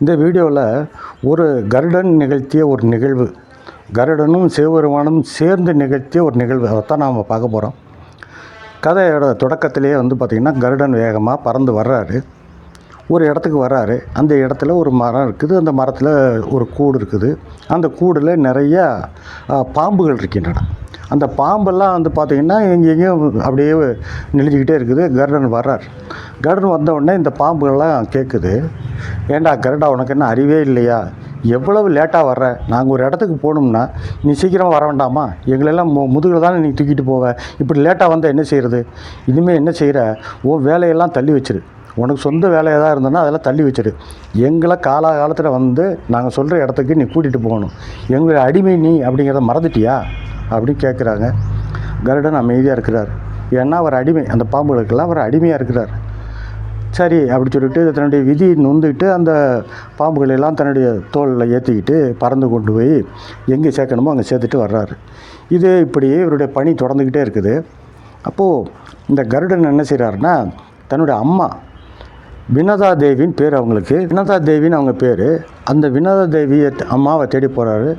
இந்த வீடியோவில் ஒரு கருடன் நிகழ்த்திய ஒரு நிகழ்வு கருடனும் சிவபெருமானும் சேர்ந்து நிகழ்த்திய ஒரு நிகழ்வு. அதைத்தான் நாம் பார்க்க போகிறோம் கதையோட தொடக்கத்திலேயே வந்து பார்த்திங்கன்னா கருடன் வேகமாக பறந்து வர்றாரு. ஒரு இடத்துக்கு வர்றாரு. அந்த இடத்துல ஒரு மரம் இருக்குது. அந்த மரத்தில் ஒரு கூடு இருக்குது. அந்த கூடில் நிறைய பாம்புகள் இருக்கின்றன. அந்த பாம்பெல்லாம் வந்து பார்த்திங்கன்னா எங்கேயும் அப்படியே நெளிஞ்சிக்கிட்டே இருக்குது. கருடன் வர்றார். கருடன் வந்த உடனே இந்த பாம்புகள்லாம் கேட்குது ஏண்டா கருடா உனக்கு என்ன அறிவே இல்லையா? எவ்வளவு லேட்டாக வர்ற? நாங்கள் ஒரு இடத்துக்கு போகணும்னா நீ சீக்கிரம் வர வேண்டாமா? எங்களெல்லாம் மு முதுகில் தானே நீ தூக்கிட்டு போவ? இப்படி லேட்டாக வந்தால் என்ன செய்கிறது இனிமேல் என்ன செய்கிற ஓ வேலையெல்லாம் தள்ளி வச்சிரு. உனக்கு சொந்த வேலை எதாவது இருந்ததுன்னா அதெல்லாம் தள்ளி வச்சிரு. எங்களை காலாகாலத்தில் வந்து நாங்கள் சொல்கிற இடத்துக்கு நீ கூட்டிகிட்டு போகணும். எங்களை அடிமை நீ அப்படிங்கிறத மறந்துட்டியா? அப்படின்னு கேட்குறாங்க கருடன் அமைதியாக இருக்கிறார். ஏன்னா அவர் அடிமை. அந்த பாம்புகளுக்கெல்லாம் அவர் அடிமையாக இருக்கிறார். சரி அப்படி சொல்லிட்டு தன்னுடைய விதி நொந்துக்கிட்டு அந்த பாம்புகளை எல்லாம் தன்னுடைய தோளில் ஏற்றிக்கிட்டு பறந்து கொண்டு போய் எங்கே சேர்க்கணுமோ அங்கே சேர்த்துட்டு வர்றாரு. இது இப்படி இவருடைய பணி தொடர்ந்துக்கிட்டே இருக்குது. அப்போது இந்த கருடன் என்ன செய்கிறாருன்னா தன்னுடைய அம்மா வினதா தேவின்னு பேர் அவங்களுக்கு. வினதா தேவின்னு அவங்க பேர். அந்த வினதா தேவியை அம்மாவை தேடி போகிறாரு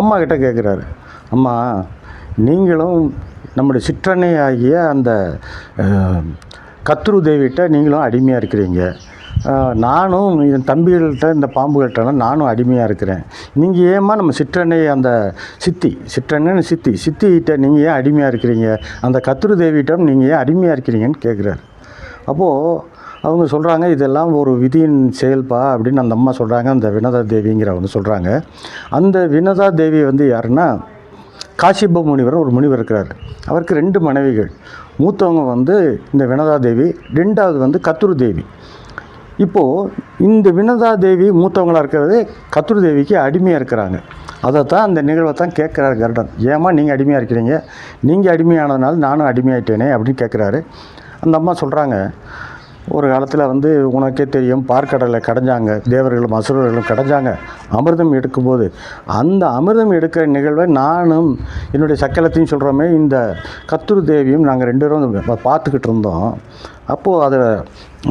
அம்மா கிட்ட கேட்குறாரு அம்மா நீங்களும் நம்முடைய சிற்றனை ஆகிய அந்த கத்திரு கத்ரு தேவிகிட்ட நீங்களும் அடிமையாக இருக்கிறீங்க. நானும் என் தம்பிகள்கிட்ட இந்த பாம்புகள்கிட்டலாம் நானும் அடிமையாக இருக்கிறேன். நீங்கள் ஏம்மா நம்ம சிற்றன்னை அந்த சித்தி சிற்றன்னைன்னு சித்தி சித்திகிட்ட நீங்கள் ஏன் அடிமையாக இருக்கிறீங்க? அந்த கத்திரு தேவியிட்டம் நீங்கள் ஏன் அடிமையாக இருக்கிறீங்கன்னு கேட்குறாரு அப்போது அவங்க சொல்கிறாங்க இதெல்லாம் ஒரு விதியின் செயல்பா? அப்படின்னு அந்த அம்மா சொல்கிறாங்க அந்த வினதா தேவிங்கிறவங்க சொல்கிறாங்க அந்த வினதா தேவி வந்து யாருன்னா காசிப முனிவர் ஒரு முனிவர் இருக்கிறார். அவருக்கு ரெண்டு மனைவிகள். மூத்தவங்க வந்து இந்த வினதா தேவி ரெண்டாவது வந்து கத்துரு தேவி இப்போது இந்த வினதா தேவி மூத்தவங்களாக இருக்கிறது கத்துரு தேவிக்கு அடிமையாக இருக்கிறாங்க. அதை தான் அந்த நிகழ்வை தான் கேட்குறாரு கருடன். ஏம்மா நீங்கள் அடிமையாக இருக்கிறீங்க? நீங்கள் அடிமையானதுனால நானும் அடிமையாயிட்டேனே அப்படின்னு கேட்குறாரு. அந்த அம்மா சொல்கிறாங்க ஒரு காலத்தில் வந்து உனக்கே தெரியும் பார்க்கடலை கடைஞ்சாங்க தேவர்களும் அசுரர்களும் கடைஞ்சாங்க அமிர்தம் எடுக்கும்போது. அந்த அமிர்தம் எடுக்கிற நிகழ்வை நானும் என்னுடைய சக்கலத்தையும் சொல்கிறோமே இந்த கத்துரு தேவியும் நாங்கள் ரெண்டு பேரும் பார்த்துக்கிட்டு இருந்தோம். அப்போது அதில்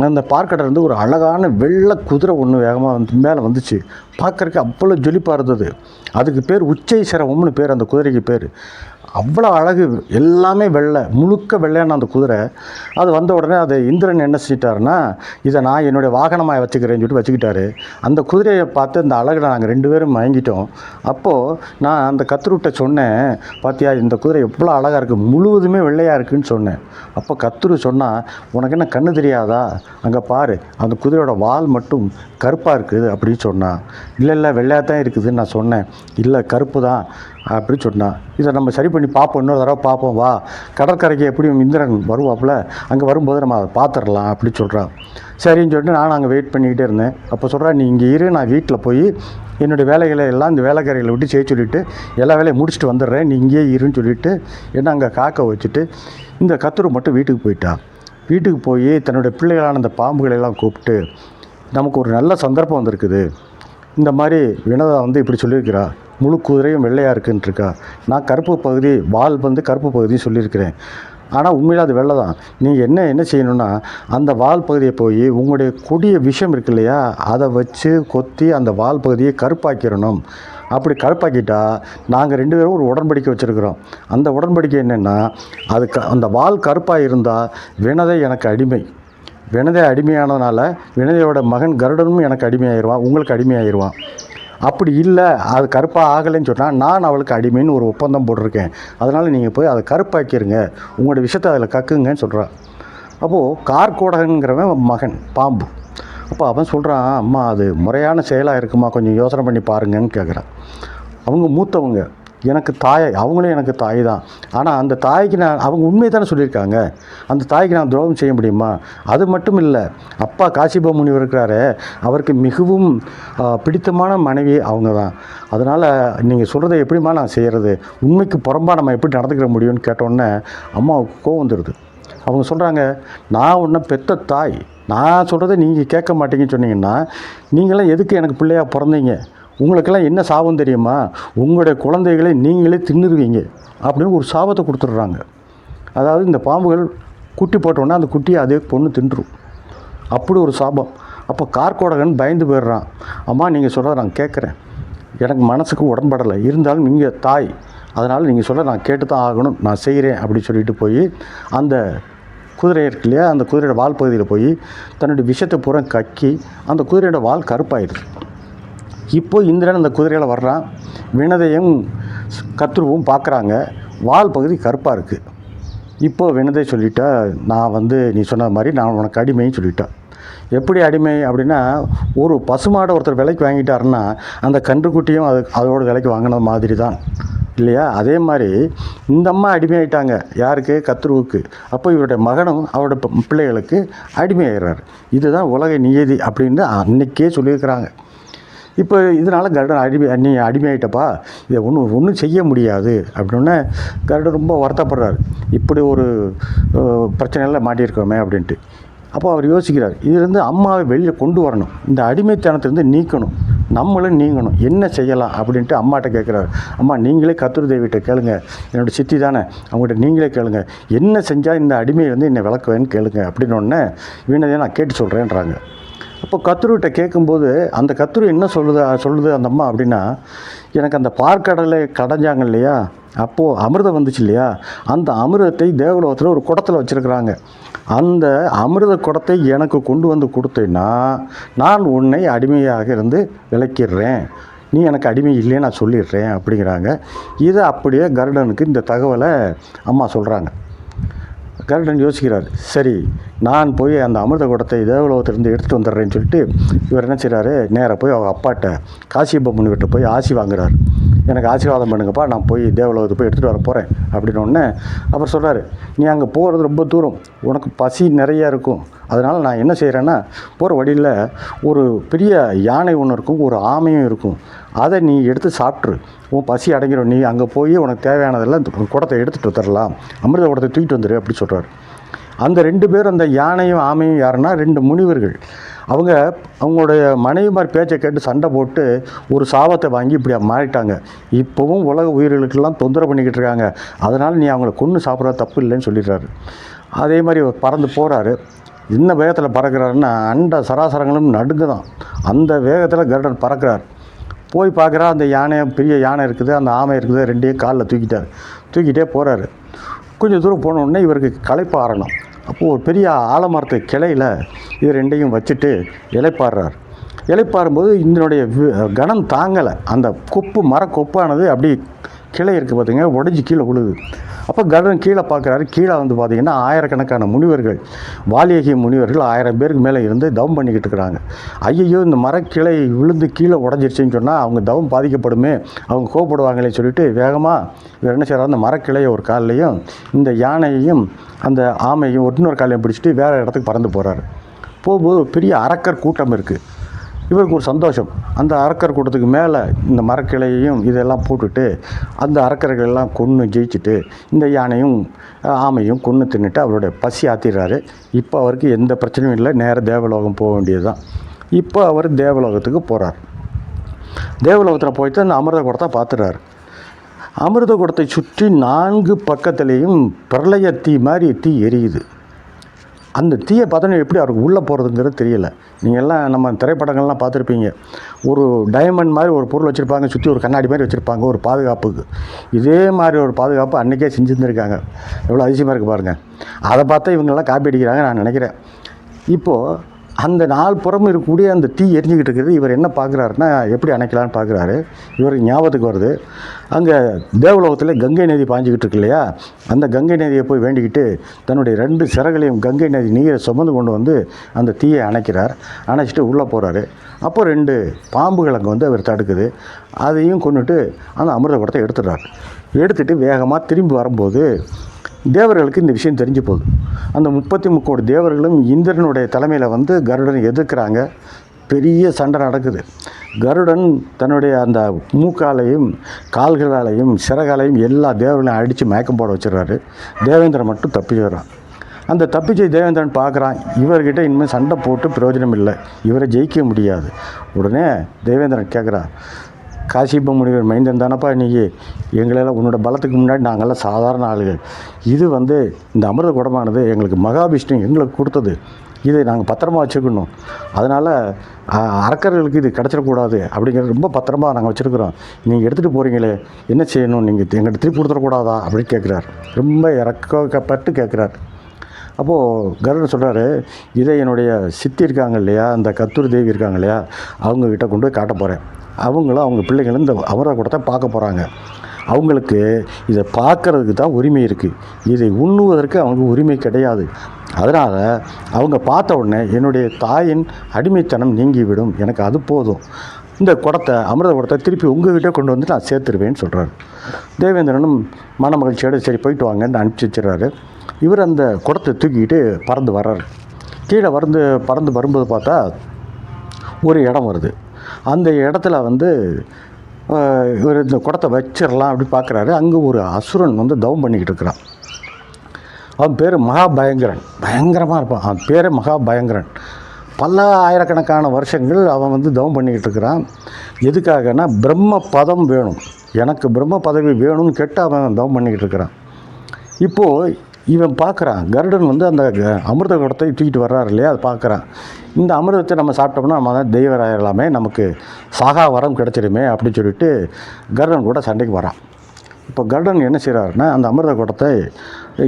அந்த பார்க்கடை இருந்து ஒரு அழகான வெள்ளை குதிரை ஒன்று வேகமாக வந்து மேலே வந்துச்சு. பார்க்குறக்கு அவ்வளோ ஜொலிப்பாக இருந்தது. அதுக்கு பேர் உச்சை சிரவம்னு பேர் அந்த குதிரைக்கு பேர். அவ்வளோ அழகு. எல்லாமே வெள்ளை முழுக்க வெள்ளையான அந்த குதிரை. அது வந்த உடனே அது இந்திரன் என்ன செஞ்சிட்டாருன்னா இதை நான் என்னுடைய வாகனமாக வச்சுக்கிறேன்னு சொல்லிட்டு வச்சுக்கிட்டாரு. அந்த குதிரையை பார்த்து அந்த அழகில் நாங்கள் ரெண்டு பேரும் மயங்கிட்டோம். அப்போது நான் அந்த கத்துருட்ட சொன்னேன் பார்த்தியா இந்த குதிரை எவ்வளோ அழகாக இருக்குது முழுவதுமே வெள்ளையாக இருக்குன்னு சொன்னேன். அப்போ கத்துரு சொன்னால் உனக்கு என்ன கண்ணு தெரியாதா? அங்கே பாரு அந்த குதிரையோட வால் மட்டும் கருப்பாக இருக்குது அப்படின்னு சொன்னான் இல்லை இல்லை வெள்ளையாக தான் இருக்குதுன்னு நான் சொன்னேன். இல்லை கருப்பு தான். அப்படின்னு சொன்னான் இதை நம்ம சரி பண்ணி பார்ப்போம் இன்னொரு தடவை பார்ப்போம் வா. கடற்கரைக்கு எப்படியும் இந்திரன் வருவாப்புல அங்கே வரும்போது நம்ம அதை பார்த்துடலாம் அப்படின்னு சொல்கிறான் சரின்னு சொல்லிட்டு நான் அங்கே வெயிட் பண்ணிக்கிட்டே இருந்தேன். அப்போ சொல்கிறேன் நீ இங்கே இரு நான் வீட்டில் போய் என்னுடைய வேலைகளை எல்லாம் இந்த வேலைக்காரிகளை விட்டு செய்ய சொல்லிவிட்டு எல்லா வேலையும் முடிச்சுட்டு வந்துடுறேன். நீ இங்கேயே இருன்னு சொல்லிவிட்டு என்ன அங்கே காக்க வச்சுட்டு இந்த கத்துரு மட்டும் வீட்டுக்கு போயிட்டான் வீட்டுக்கு போய் தன்னுடைய பிள்ளைகளான அந்த பாம்புகளை எல்லாம் கூப்பிட்டு நமக்கு ஒரு நல்ல சந்தர்ப்பம் வந்திருக்குது. இந்த மாதிரி வினதா வந்து இப்படி சொல்லியிருக்கிறா. முழு குதிரையும் வெள்ளையாக இருக்குன்ட்ருக்கா நான் கருப்பு பகுதி வால் வந்து கருப்பு பகுதியும் சொல்லியிருக்கிறேன். ஆனால் உண்மையில் அது வெள்ளை தான். நீங்கள் என்ன என்ன செய்யணும்னா அந்த வால் பகுதியை போய் உங்களுடைய கொடிய விஷம் இருக்கு இல்லையா அதை வச்சு கொத்தி அந்த வால் பகுதியை கருப்பாக்கிடணும். அப்படி கருப்பாக்கிட்டா நாங்கள் ரெண்டு பேரும் ஒரு உடன்படிக்கை வச்சுருக்கிறோம். அந்த உடன்படிக்கை என்னென்னா அது க அந்த வால் கருப்பாக இருந்தால் வினதை எனக்கு அடிமை. வினதை அடிமையானதுனால வினதையோட மகன் கருடனும் எனக்கு அடிமையாயிருவான் உங்களுக்கு அடிமையாயிருவான். அப்படி இல்லை அது கருப்பாக ஆகலைன்னு சொன்னால் நான் அவளுக்கு அடிமைன்னு ஒரு ஒப்பந்தம் போட்டிருக்கேன். அதனால் நீங்கள் போய் அதை கருப்பாக்கிருங்க. உங்களோட விஷயத்தை அதில் கக்குங்கன்னு சொல்கிறான் அப்போது கார்கோடகங்கிறவன் மகன் பாம்பு. அப்போ அவன் சொல்கிறான் அம்மா அது முறையான செயலாக இருக்குமா? கொஞ்சம் யோசனை பண்ணி பாருங்கன்னு கேட்குறான் அவங்க மூத்தவங்க எனக்கு தாய் அவங்களும் எனக்கு தாய் தான். ஆனால் அந்த தாய்க்கு நான் அவங்க உண்மையை தானே சொல்லியிருக்காங்க. அந்த தாய்க்கு நான் துரோகம் செய்ய முடியுமா? அது மட்டும் இல்லை அப்பா காசிபா முனிவர் இருக்கிறாரு அவருக்கு மிகவும் பிடித்தமான மனைவி அவங்க தான். அதனால் நீங்கள் சொல்கிறத எப்படிம்மா நான் செய்கிறது உண்மைக்கு புறம்பாக நம்ம எப்படி நடந்துக்கிற முடியும்னு கேட்டோன்னே அம்மாவுக்கு கோவம் வந்துடுது அவங்க சொல்கிறாங்க நான் உன்னை பெத்த தாய். நான் சொல்கிறத நீங்கள் கேட்க மாட்டீங்கன்னு சொன்னீங்கன்னா நீங்களாம் எதுக்கு எனக்கு பிள்ளையாக பிறந்தீங்க? உங்களுக்கெல்லாம் என்ன சாபம் தெரியுமா? உங்களுடைய குழந்தைகளை நீங்களே தின்னுருவீங்க அப்படின்னு ஒரு சாபத்தை கொடுத்துட்றாங்க. அதாவது இந்த பாம்புகள் குட்டி போட்டோன்னே அந்த குட்டியை அதே பொண்ணு தின்றும் அப்படி ஒரு சாபம். அப்போ கார்கோடகன் பயந்து போயிடுறான். அம்மா நீங்கள் சொல்கிறத நான் கேட்குறேன். எனக்கு மனசுக்கு உடன்படலை. இருந்தாலும் நீங்கள் தாய். அதனால் நீங்கள் சொல்ல நான் கேட்டு தான் ஆகணும். நான் செய்கிறேன் அப்படின்னு சொல்லிட்டு போய் அந்த குதிரை இருக்கு இல்லையா? அந்த குதிரையோட வால் பகுதியில் போய் தன்னுடைய விஷத்தை பூரா கக்கி அந்த குதிரையோட வால் கருப்பாயிடுது. இப்போ இந்திரன் அந்த குதிரையில் வர்றான். வினதையும் கத்ருவும் பார்க்குறாங்க வால் பகுதி கருப்பாக இருக்குது இப்போது வினதை சொல்லிட்டா நான் வந்து நீ சொன்ன மாதிரி நான் உனக்கு அடிமைன்னு சொல்லிட்டேன் எப்படி அடிமை அப்படின்னா ஒரு பசுமாடை ஒருத்தர் விலைக்கு வாங்கிட்டாருன்னா அந்த கன்றுக்குட்டியும் அது அதோட விலைக்கு வாங்கின மாதிரி தான் இல்லையா? அதே மாதிரி இந்த அம்மா அடிமையாயிட்டாங்க. யாருக்கு? கத்ருவுக்கு. அப்போ இவருடைய மகனும் அவரோட பிள்ளைகளுக்கு பிள்ளைகளுக்கு அடிமையாகிறார் இதுதான் உலக நியதி அப்படின்னு அன்னைக்கே சொல்லியிருக்கிறாங்க. இப்போ இதனால் கருடன் அடிமை நீ அடிமையாயிட்டப்பா. இதை ஒன்றும் ஒன்றும் செய்ய முடியாது. அப்படின்னே கருடன் ரொம்ப வருத்தப்படுறாரு. இப்படி ஒரு பிரச்சனையில் மாட்டியிருக்கோமே அப்படின்ட்டு. அப்போ அவர் யோசிக்கிறார் இதுலேருந்து அம்மாவை வெளியில் கொண்டு வரணும். இந்த அடிமைத்தனத்திலேருந்து நீக்கணும். நம்மளும் நீங்கணும். என்ன செய்யலாம் அப்படின்ட்டு அம்மாட்ட கேட்குறாரு. அம்மா நீங்களே கத்துரு தேவிகிட்ட கேளுங்க. என்னோட சித்தி தானே. அவங்ககிட்ட நீங்களே கேளுங்க. என்ன செஞ்சால் இந்த அடிமையை வந்து என்னை விளக்குவேன்னு கேளுங்க அப்படின்னு ஒன்று வீணதையை நான் கேட்டு சொல்கிறேன்றாங்க அப்போ கத்துருகிட்ட கேட்கும்போது அந்த கத்துரு என்ன சொல்லுது சொல்லுது அந்த அம்மா அப்படின்னா எனக்கு அந்த பார்க்கடலை கடைஞ்சாங்க இல்லையா? அப்போது அமிர்தம் வந்துச்சு இல்லையா? அந்த அமிர்தத்தை தேவலோகத்தில் ஒரு குடத்தில் வச்சுருக்குறாங்க. அந்த அமிர்த குடத்தை எனக்கு கொண்டு வந்து கொடுத்தேன்னா நான் உன்னை அடிமையாக இருந்து விளக்கிடுறேன் நீ எனக்கு அடிமை இல்லைன்னு நான் சொல்லிடுறேன் அப்படிங்கிறாங்க. இதை அப்படியே கருடனுக்கு இந்த தகவலை அம்மா சொல்கிறாங்க கருடன் யோசிக்கிறார். சரி நான் போய் அந்த அமிர்த குடத்தை தேவலோகத்திலிருந்து எடுத்துகிட்டு வந்துடுறேன்னு சொல்லிட்டு இவர் என்ன செய்கிறாரு நேராக போய் அவங்க அப்பாட்ட காசியப்ப முனிவர்கிட்ட போய் ஆசி வாங்குறாரு. எனக்கு ஆசீர்வாதம் பண்ணுங்கப்பா நான் போய் தேவலோகத்துக்கு போய் எடுத்துகிட்டு வர போகிறேன் அப்படின்னு ஒன்று அவர் சொல்கிறார் நீ அங்கே போகிறது ரொம்ப தூரம். உனக்கு பசி நிறையா இருக்கும். அதனால் நான் என்ன செய்கிறேன்னா போகிற வழியில் ஒரு பெரிய யானை ஒன்று இருக்கும் ஒரு ஆமையும் இருக்கும். அதை நீ எடுத்து சாப்பிட்ரு உன் பசி அடங்கிடும் நீ அங்கே போய் உனக்கு தேவையானதெல்லாம் குடத்தை எடுத்துகிட்டு வந்துடலாம் அமிர்த குடத்தை தூக்கிட்டு வந்துடு அப்படி சொல்கிறார் அந்த ரெண்டு பேர் அந்த யானையும் ஆமையும் யாருன்னா ரெண்டு முனிவர்கள். அவங்க அவங்களுடைய மனைவிமார் பேச்சை கேட்டு சண்டை போட்டு ஒரு சாபத்தை வாங்கி இப்படி மாறிட்டாங்க. இப்போவும் உலக உயிர்களுக்கெல்லாம் தொந்தரவு பண்ணிக்கிட்டு இருக்காங்க. அதனால் நீ அவங்கள கொன்று சாப்பிட்றது தப்பு இல்லைன்னு சொல்லிடுறாரு. அதே மாதிரி பறந்து போகிறாரு என்ன வேகத்தில் பறக்கிறாருன்னா அண்ட சராசரங்களும் நடுங்குதான். அந்த வேகத்தில் கருடன் பறக்கிறார். போய் பார்க்குறா அந்த யானை பெரிய யானை இருக்குது அந்த ஆமை இருக்குது ரெண்டையும் காலில் தூக்கிட்டார். தூக்கிட்டே போகிறாரு கொஞ்சம் தூரம் போனோடனே இவருக்கு களைப்பாறணும் அப்போது ஒரு பெரிய ஆலமரத்து கிளையில் இது ரெண்டையும் வச்சுட்டு இலைப்பாடுறார் இலைப்பாரும்போது இதனுடைய கணம் கனம் தாங்கலை. அந்த கொப்பு மர கொப்பானது அப்படி கிளை இருக்குது பார்த்தீங்க உடஞ்சி கீழே விழுது. அப்போ கருடன் கீழே பார்க்குறாரு. கீழே வந்து பார்த்தீங்கன்னா ஆயிரக்கணக்கான முனிவர்கள் வாலியகி முனிவர்கள் ஆயிரம் பேருக்கு மேலே இருந்து தவம் பண்ணிக்கிட்டு இருக்கிறாங்க. ஐயையோ இந்த மரக்கிளை விழுந்து கீழே உடஞ்சிருச்சுன்னு சொன்னால் அவங்க தவம் பாதிக்கப்படுமே அவங்க கோவப்படுவாங்களே சொல்லிட்டு வேகமாக இவர் என்ன செய்கிறார் அந்த மரக்கிளையை ஒரு கால்லையும் இந்த யானையையும் அந்த ஆமையும் இன்னொரு காலையும் பிடிச்சிட்டு வேறு இடத்துக்கு பறந்து போகிறாரு போகும்போது பெரிய அரக்கர் கூட்டம் இருக்குது இவருக்கு ஒரு சந்தோஷம். அந்த அரக்கர் கூட்டத்துக்கு மேலே இந்த மரக்கிளையையும் இதெல்லாம் போட்டுட்டு அந்த அரக்கர்கள் எல்லாம் கொன்று ஜெயிச்சுட்டு இந்த யானையும் ஆமையும் கொன்று தின்னுட்டு அவருடைய பசி ஆத்திடுறாரு. இப்போ அவருக்கு எந்த பிரச்சனையும் இல்லை. நேராக தேவலோகம் போக வேண்டியது தான் இப்போ அவர் தேவலோகத்துக்கு போகிறார் தேவலோகத்தில் போயிட்டு அந்த அமிர்த குடத்தை பார்த்துறாரு அமிர்த குடத்தை சுற்றி நான்கு பக்கத்துலேயும் பிரளய தீ மாதிரி தீ எரியுது. அந்த தீயை பார்த்தோன்னே எப்படி அவருக்கு உள்ளே போகிறதுங்கிறது தெரியல. நீங்கள் எல்லாம் நம்ம திரைப்படங்கள்லாம் பார்த்துருப்பீங்க. ஒரு டைமண்ட் மாதிரி ஒரு பொருள் வச்சுருப்பாங்க சுற்றி ஒரு கண்ணாடி மாதிரி வச்சுருப்பாங்க ஒரு பாதுகாப்புக்கு. இதே மாதிரி ஒரு பாதுகாப்பு அன்றைக்கே செஞ்சுருந்துருக்காங்க. எவ்வளோ அதிசயமாக இருக்குது பாருங்கள் அதை பார்த்தா இவங்கெல்லாம் காப்பி அடிக்கிறாங்க நான் நினைக்கிறேன். இப்போது அந்த நாலு புறமும் இருக்கக்கூடிய அந்த தீ எரிஞ்சுக்கிட்டு இருக்குது. இவர் என்ன பார்க்குறாருன்னா எப்படி அணைக்கலான்னு பார்க்குறாரு. இவருக்கு ஞாபகத்துக்கு வருது. அங்கே தேவலோகத்தில் கங்கை நதி பாஞ்சிக்கிட்டு இருக்கு இல்லையா? அந்த கங்கை நதியை போய் வேண்டிக்கிட்டு தன்னுடைய ரெண்டு சிறகளையும் கங்கை நதி நீரை சுமந்து கொண்டு வந்து அந்த தீயை அணைக்கிறார். அணைச்சிட்டு உள்ளே போகிறாரு அப்போ ரெண்டு பாம்புகள் அங்கே வந்து அவர் தடுக்குது. அதையும் கொண்டுட்டு அந்த அமிர்த குடத்தை எடுத்துடுறாரு. எடுத்துகிட்டு வேகமாக திரும்பி வரும்போது தேவர்களுக்கு இந்த விஷயம் தெரிஞ்சு போகுது. அந்த முப்பத்தி முக்கோடி தேவர்களும் இந்திரனுடைய தலைமையில் வந்து கருடனை எதிர்க்கிறாங்க. பெரிய சண்டை நடக்குது. கருடன் தன்னுடைய அந்த மூக்காலையும் கால்களாலையும் சிறகாலையும் எல்லா தேவர்களையும் அடித்து மயக்கம் போட வச்சுருக்காரு தேவேந்திரன் மட்டும் தப்பிச்சுறான் அந்த தப்பிச்சை தேவேந்திரன் பார்க்குறான். இவர்கிட்ட இனிமேல் சண்டை போட்டு பிரயோஜனம் இல்லை. இவரை ஜெயிக்க முடியாது. உடனே தேவேந்திரன் கேட்குறான் காசிப்ப முனிவர் மைந்தன் தானப்பா இன்றைக்கி எங்களெல்லாம் உன்னோட பலத்துக்கு முன்னாடி நாங்கள்லாம் சாதாரண ஆளுகள். இது வந்து இந்த அமிர்த குடமானது எங்களுக்கு மகாவிஷ்ணு எங்களுக்கு கொடுத்தது. இதை நாங்கள் பத்திரமா வச்சுக்கணும் அதனால் அரக்கர்களுக்கு இது கிடச்சிடக்கூடாது அப்படிங்கிறது ரொம்ப பத்திரமா நாங்கள் வச்சுருக்குறோம். நீங்கள் எடுத்துகிட்டு போகிறீங்களே என்ன செய்யணும்? நீங்கள் எங்கள்கிட்ட திருப்பி கொடுத்துடக்கூடாதா? அப்படின்னு கேட்குறாரு ரொம்ப இறக்கப்பட்டு கேட்குறாரு அப்போது கருடன் சொல்கிறாரு இதை என்னுடைய சித்தி இருக்காங்க இல்லையா? அந்த கத்தூர் தேவி இருக்காங்க இல்லையா? அவங்கக்கிட்ட கொண்டு போய் காட்ட போகிறேன் அவங்களும் அவங்க பிள்ளைங்களும் இந்த அமர கூடத்தை பார்க்க போகிறாங்க அவங்களுக்கு இதை பார்க்கறதுக்கு தான் உரிமை இருக்குது இதை உண்ணுவதற்கு அவங்களுக்கு உரிமை கிடையாது. அதனால் அவங்க பார்த்த உடனே என்னுடைய தாயின் அடிமைத்தனம் நீங்கிவிடும். எனக்கு அது போதும். இந்த குடத்தை அமிர்த குடத்தை திருப்பி உங்ககிட்ட கொண்டு வந்து நான் சேர்த்துருவேன்னு சொல்கிறாரு தேவேந்திரனும் மன மகிழ்ச்சியோடு சரி போயிட்டு வாங்கன்னு அனுப்பிச்சி வச்சிடறாரு. இவர் அந்த குடத்தை தூக்கிக்கிட்டு பறந்து வர்றாரு. கீழே பறந்து பறந்து வரும்போது பார்த்தா ஒரு இடம் வருது. அந்த இடத்துல வந்து இவர் இந்த குடத்தை வச்சிடலாம் அப்படி பார்க்குறாரு அங்கே ஒரு அசுரன் வந்து தவம் பண்ணிக்கிட்டு இருக்கிறான். அவன் பேர் மகா பயங்கரன் பயங்கரமாக இருப்பான். அவன் பேர் மகா பயங்கரன் பல ஆயிரக்கணக்கான வருஷங்கள் அவன் வந்து தவம் பண்ணிக்கிட்டு இருக்கிறான். எதுக்காகனா பிரம்ம பதம் வேணும். எனக்கு பிரம்ம பதவி வேணும்னு கேட்டு அவன் தவம் பண்ணிக்கிட்டு இருக்கிறான். இப்போது இவன் பார்க்குறான். கருடன் வந்து அந்த அமிர்த குடத்தை தூக்கிட்டு வர்றாரு இல்லையா? அதை பார்க்குறான். இந்த அமிர்தத்தை நம்ம சாப்பிட்டோம்னா நம்ம தான் தெய்வராயிரலாமே நமக்கு சாகா வரம் கிடச்சிடுமே அப்படின்னு சொல்லிட்டு கருடன் கூட சண்டைக்கு வரான். இப்போ கருடன் என்ன செய்கிறாருன்னா அந்த அமிர்த குடத்தை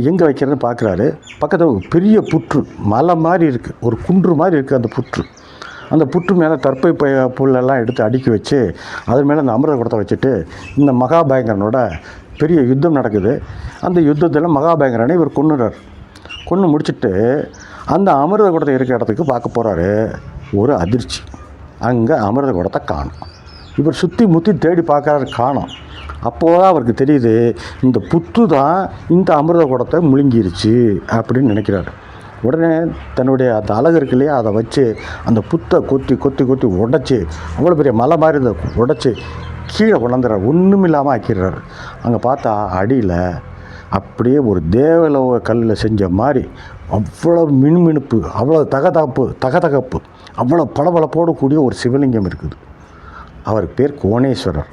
எங்கே வைக்கிறதுன்னு பார்க்குறாரு. பக்கத்தில் ஒரு பெரிய புற்று மலை மாதிரி இருக்குது ஒரு குன்று மாதிரி இருக்குது அந்த புற்று. அந்த புற்று மேலே தற்பை புல்லெல்லாம் எடுத்து அடுக்கி வச்சு அது மேலே அந்த அமிர்த குடத்தை வச்சுட்டு இந்த மகாபயங்கரனோட பெரிய யுத்தம் நடக்குது. அந்த யுத்தத்தில் மகாபயங்கரனை இவர் கொன்னுறார். கொன்று முடிச்சுட்டு அந்த அமிர்த குடத்தை இருக்கிற இடத்துக்கு பார்க்க போகிறாரு ஒரு அதிர்ச்சி. அங்கே அமிர்த குடத்தை காணும். இவர் சுற்றி முற்றி தேடி பார்க்குறாரு காணும். அப்போது தான் அவருக்கு தெரியுது இந்த புத்து தான் இந்த அமிர்த குடத்தை முழுங்கிருச்சு அப்படின்னு நினைக்கிறாரு. உடனே தன்னுடைய அந்த அழகு இருக்கு இல்லையா அதை வச்சு அந்த புத்தை கொத்தி கொத்தி கொத்தி உடைச்சி அவ்வளோ பெரிய மலை மாதிரி இதை உடைச்சி கீழே கொண்டாந்துறாரு. ஒன்றும் இல்லாமல் ஆக்கிடுறாரு. அங்கே பார்த்தா அடியில் அப்படியே ஒரு தேவலோக கல்லில் செஞ்ச மாதிரி அவ்வளோ மின்மினுப்பு அவ்வளோ தகதாப்பு தகதகப்பு அவ்வளோ பளபளப்போடு கூடிய ஒரு சிவலிங்கம் இருக்குது. அவர் பேர் கோணேஸ்வரர்.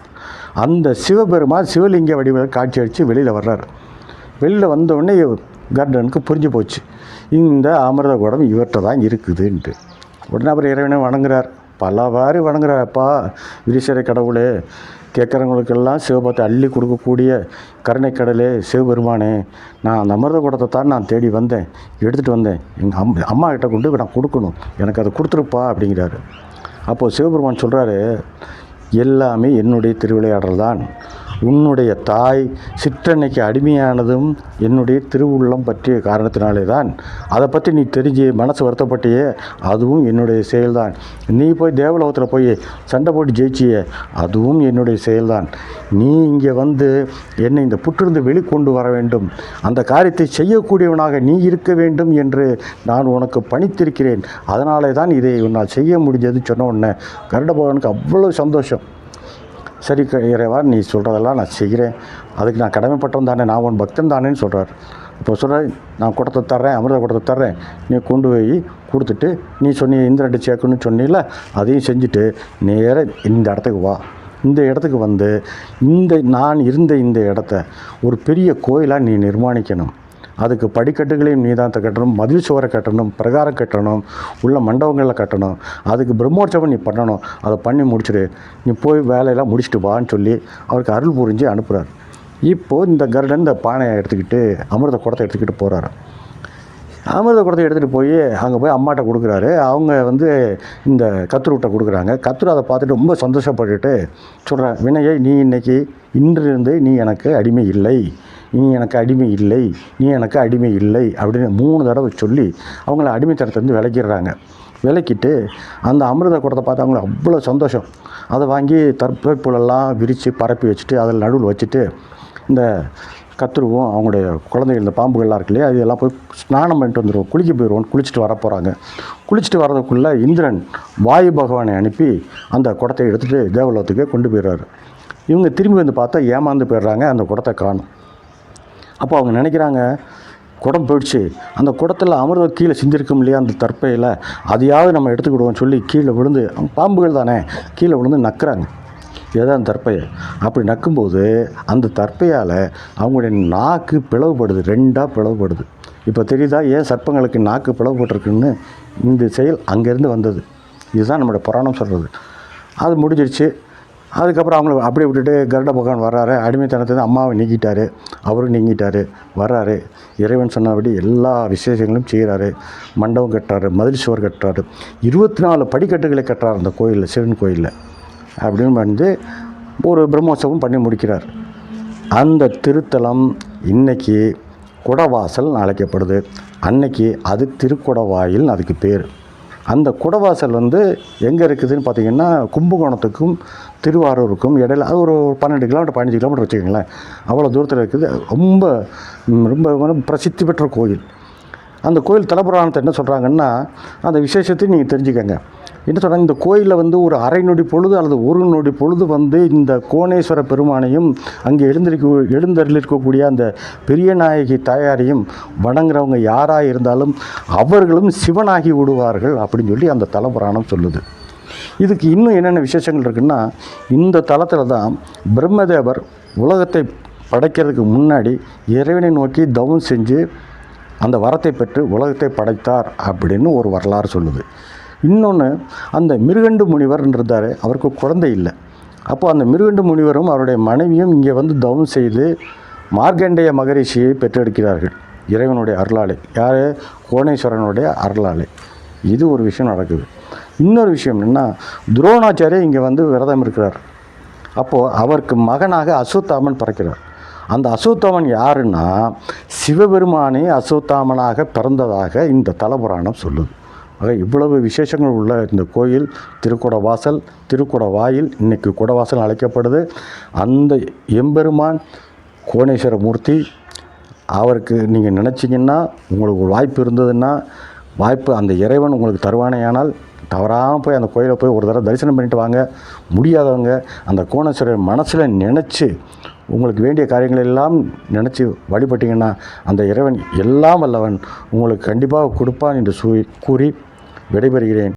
அந்த சிவபெருமான் சிவலிங்க வடிவில் காட்சி அடித்து வெளியில் வர்றார். வெளியில் வந்தவுடனே கர்டனுக்கு புரிஞ்சு போச்சு. இந்த அமிர்த குடம் இவர்கிட்ட தான் இருக்குதுன்ட்டு. உடனே அவர் இறைவனை வணங்குறார். பலவாறு வணங்குறப்பா அப்பா விரிசரை கடவுளே கேட்குறவங்களுக்கெல்லாம் சிவபத்தை அள்ளி கொடுக்கக்கூடிய கருணைக்கடலே சிவபெருமானே நான் அந்த அமிர்த குடத்தை தான் நான் தேடி வந்தேன் எடுத்துகிட்டு வந்தேன். எங்கள் அம் அம்மா கிட்ட கொண்டு நான் கொடுக்கணும். எனக்கு அதை கொடுத்துருப்பா அப்படிங்கிறாரு. அப்போது சிவபெருமான் சொல்கிறாரு எல்லாமே என்னுடைய திருவிளையாடல் தான் உன்னுடைய தாய் சிற்றன்னைக்கு அடிமையானதும் என்னுடைய திருவுள்ளம் பற்றிய காரணத்தினாலே தான் அதை பற்றி நீ தெரிஞ்சு மனசு வருத்தப்பட்டியே அதுவும் என்னுடைய செயல்தான். நீ போய் தேவலோகத்தில் போய் சண்டை போட்டு ஜெயிச்சியே அதுவும் என்னுடைய செயல்தான். நீ இங்கே வந்து என்னை இந்த புற்றிருந்து வெளிக்கொண்டு வர வேண்டும். அந்த காரியத்தை செய்யக்கூடியவனாக நீ இருக்க வேண்டும் என்று நான் உனக்கு பணித்திருக்கிறேன். அதனாலே தான் இதை உன்னால் செய்ய முடிஞ்சது சொன்ன உடனே கருட பகவானுக்கு அவ்வளோ சந்தோஷம். சரி க- இறைவா நீ சொல்கிறதெல்லாம் நான் செய்கிறேன். அதுக்கு நான் கடமைப்பட்டவன் தானே நான் உன் பக்தன் தானேன்னு சொல்கிறார் இப்போ சொல்கிறார் நான் குடத்தை தர்றேன் அமிர்த குடத்தை தர்றேன். நீ கொண்டு போய் கொடுத்துட்டு நீ சொன்னி இந்த ரெண்டு சேர்க்கணும்னு சொன்னில அதையும் செஞ்சுட்டு நேராக இந்த இடத்துக்கு வா. இந்த இடத்துக்கு வந்து இந்த நான் இருந்த இந்த இடத்த ஒரு பெரிய கோயிலாக நீ நிர்மாணிக்கணும். அதுக்கு படிக்கட்டுகளையும் நீ கட்டணும் மதில் சுவரை கட்டணும் பிரகாரம் கட்டணும் உள்ள மண்டபங்களில் கட்டணும் அதுக்கு பிரம்மோற்சவம் நீ பண்ணணும் அதை பண்ணி முடிச்சிடு. நீ போய் வேலையெல்லாம் முடிச்சுட்டு வான்னு சொல்லி அவருக்கு அருள் புரிஞ்சு அனுப்புகிறார் இப்போது இந்த கருடன் இந்த பானையை எடுத்துக்கிட்டு அமிர்த குடத்தை எடுத்துக்கிட்டு போகிறாரு அமிர்த குடத்தை எடுத்துகிட்டு போய் அங்கே போய் அம்மாட்ட கொடுக்குறாரு. அவங்க வந்து இந்த கத்துருவிட்ட கொடுக்குறாங்க. கத்துரு அதை பார்த்துட்டு ரொம்ப சந்தோஷப்பட்டுட்டு சொல்கிறேன் வினயை நீ இன்னைக்கு இன்றிருந்து நீ எனக்கு அடிமை இல்லை. நீ எனக்கு அடிமை இல்லை நீ எனக்கு அடிமை இல்லை அப்படின்னு மூணு தடவை சொல்லி அவங்கள அடிமைத்தனத்துலேருந்து விளக்கிடுறாங்க விளக்கிட்டு அந்த அமிர்த குடத்தை பார்த்து அவங்களுக்கு அவ்வளோ சந்தோஷம். அதை வாங்கி தற்புலெல்லாம் விரித்து பரப்பி வச்சுட்டு அதில் நடுவில் வச்சுட்டு இந்த கத்துருவோம் அவங்களுடைய குழந்தைகள் இந்த பாம்புகள்லாம் இருக்கு இல்லையா அது எல்லாம் போய் ஸ்நானம் பண்ணிட்டு வந்துடுவோம் குளிக்க போயிடுவோம் குளிச்சுட்டு வர போகிறாங்க குளிச்சுட்டு வர்றதுக்குள்ளே இந்திரன் வாயு பகவானை அனுப்பி அந்த குடத்தை எடுத்துகிட்டு தேவலோகத்துக்கே கொண்டு போயிடுறாரு. இவங்க திரும்பி வந்து பார்த்தா ஏமாந்து போயிடுறாங்க அந்த குடத்தை காணும். அப்போ அவங்க நினைக்கிறாங்க குடம் போயிடுச்சு. அந்த குடத்தில் அமிர்தம் கீழே சிந்திருக்கும் இல்லையா அந்த தற்பையில்? அதையாவது நம்ம எடுத்துக்கிடுவோம் சொல்லி கீழே விழுந்து பாம்புகள் தானே கீழே விழுந்து நக்குறாங்க. இதுதான் தற்பையை. அப்படி நக்கும்போது அந்த தற்பையால் அவங்களுடைய நாக்கு பிளவுபடுது ரெண்டாக பிளவுபடுது. இப்போ தெரியுதா ஏன் சர்ப்பங்களுக்கு நாக்கு பிளவுபட்டிருக்குன்னு? இந்த செயல் அங்கேருந்து வந்தது. இதுதான் நம்மளுடைய புராணம் சொல்கிறது அது முடிஞ்சிடுச்சு அதுக்கப்புறம் அவங்கள அப்படியே விட்டுட்டு கருட பகவான் வர்றாரு. அடிமைத்தனத்தை அம்மாவை நீக்கிட்டாரு. அவரும் நீங்கிட்டாரு. வர்றாரு. இறைவன் சொன்னபடி எல்லா விசேஷங்களும் செய்கிறாரு மண்டபம் கட்டுறாரு. மதில் சுவர் கட்டுறாரு. இருபத்தி நாலு படிக்கட்டுகளை கட்டுறாரு அந்த கோயிலில் சிவன் கோயிலில். அப்படின்னு வந்து ஒரு பிரம்மோற்சவம் பண்ணி முடிக்கிறார். அந்த திருத்தலம் இன்றைக்கி குடவாசல் அழைக்கப்படுது. அன்னைக்கு அது திருக்குடவாயில் அதுக்கு பேர். அந்த குடவாசல் வந்து எங்கே இருக்குதுன்னு பார்த்தீங்கன்னா கும்பகோணத்துக்கும் திருவாரூருக்கும் இடையில அது ஒரு பன்னெண்டு கிலோமீட்டர் பதினஞ்சு கிலோமீட்டர் வச்சுக்கோங்களேன். அவ்வளோ தூரத்தில் இருக்குது. ரொம்ப ரொம்ப பிரசித்தி பெற்ற கோயில். அந்த கோயில் தலபுராணத்தை என்ன சொல்கிறாங்கன்னா அந்த விசேஷத்தையும் நீங்கள் தெரிஞ்சுக்கங்க. என்ன சொல்கிறாங்க இந்த கோயிலில் வந்து ஒரு அரை நொடி பொழுது அல்லது ஒரு நொடி பொழுது வந்து இந்த கோணேஸ்வர பெருமானையும் அங்கே எழுந்திருக்க எழுந்தருளிருக்கக்கூடிய அந்த பெரிய நாயகி தாயாரையும் வணங்குறவங்க யாராக இருந்தாலும் அவர்களும் சிவனாகி விடுவார்கள் அப்படின்னு சொல்லி அந்த தலபுராணம் சொல்லுது. இதுக்கு இன்னும் என்னென்ன விசேஷங்கள் இருக்குன்னா இந்த தலத்தில் தான் பிரம்மதேவர் உலகத்தை படைக்கிறதுக்கு முன்னாடி இறைவனை நோக்கி தவம் செஞ்சு அந்த வரத்தை பெற்று உலகத்தை படைத்தார் அப்படின்னு ஒரு வரலாறு சொல்லுது. இன்னொன்று அந்த மிருகண்டு முனிவர் இருந்தார் அவருக்கு குழந்தை இல்லை. அப்போ அந்த மிருகண்டு முனிவரும் அவருடைய மனைவியும் இங்கே வந்து தவம் செய்து மார்க்கண்டேய மகரிஷியை பெற்றெடுக்கிறார்கள். இறைவனுடைய அருளாலை. யார்? கோணேஸ்வரனுடைய அருளாலை. இது ஒரு விஷயம் நடக்குது. இன்னொரு விஷயம் என்னென்னா துரோணாச்சாரியா இங்கே வந்து விரதம் இருக்கிறார். அப்போது அவருக்கு மகனாக அசுத்தாமன் பிறக்கிறார். அந்த அசுத்தாமன் யாருன்னா சிவபெருமானே அசுத்தாமனாக பிறந்ததாக இந்த தலபுராணம் சொல்லுது. ஆக இவ்வளவு விசேஷங்கள் உள்ள இந்த கோயில் திருக்குட வாசல் திருக்குட வாயில் இன்னைக்கு குடவாசல் அழைக்கப்படுது. அந்த எம்பெருமான் கோணேஸ்வர மூர்த்தி அவருக்கு நீங்கள் நினச்சிங்கன்னா உங்களுக்கு ஒரு வாய்ப்பு இருந்ததுன்னா வாய்ப்பு அந்த இறைவன் உங்களுக்கு தருவானேயானால் தவறாமல் போய் அந்த கோயிலை போய் ஒரு தடவை தரிசனம் பண்ணிட்டு வாங்க. முடியாதவங்க அந்த கோணேஸ்வரர் மனசில் நினச்சி உங்களுக்கு வேண்டிய காரியங்கள் எல்லாம் நினச்சி வழிபட்டிங்கன்னா அந்த இறைவன் எல்லாம் வல்லவன். உங்களுக்கு கண்டிப்பாக கொடுப்பான் என்று சூ கூறி விடைபெறுகிறேன்.